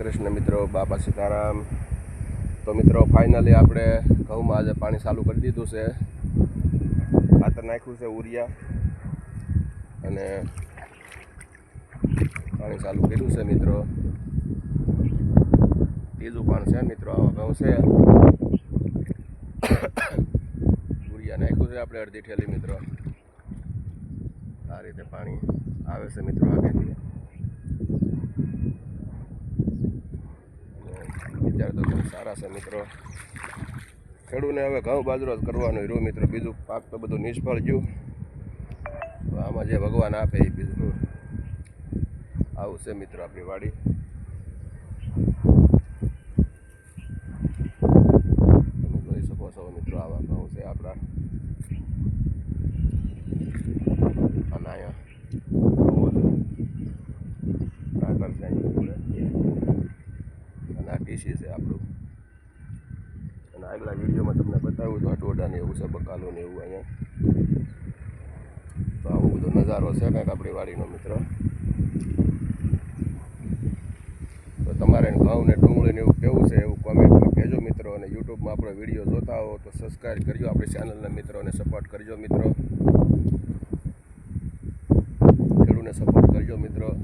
કૃષ્ણ મિત્રો, બાપા સીતારામ. તો મિત્રો ફાઇનલી આપણે ઘઉંમાં આજે પાણી ચાલુ કરી દીધું છે. ખાતર નાખ્યું છે ઉરિયા. અને પાણી ચાલુ કર્યું છે મિત્રો. ત્રીજું પણ છે મિત્રો, આવા ઘઉં છે. ઉરિયા નાખ્યું છે આપણે અડધી ઠેલી મિત્રો. આ રીતે પાણી આવે છે મિત્રો આગળથી. વિચાર તો ખૂબ સારા છે મિત્રો. ખેડૂને હવે ઘઉં બાજરો જ કરવાનો રહ્યું મિત્રો. બીજું પાક તો બધું નિષ્ફળ ગયું. તો આમાં જે ભગવાન આપે એ બીજું. આવું છે મિત્રો આપણી વાડી. તમે જોઈ શકો છો મિત્રો, આવા ઘઉં છે આપણા અને અહીંયા ઘઉં છે. ટાટર છે અહીંયા જોડે. અને છે આપણું. અને આગલા વિડીયોમાં તમને બતાવ્યું તો અટોડા ને એવું છે, બકાલો ને એવું અહીંયા. તો આવો બધો નજારો છે કંઈક આપણી વાડીનો મિત્ર. તો તમારે ઘઉં ને ડુંગળીને એવું કેવું છે એવું કોમેન્ટમાં કહેજો મિત્રો. અને યુટ્યુબમાં આપણો વીડિયો જોતા હો તો સબસ્ક્રાઈબ કરજો આપણી ચેનલના મિત્રોને સપોર્ટ કરજો મિત્રો. ખેડૂને સપોર્ટ કરજો મિત્રો.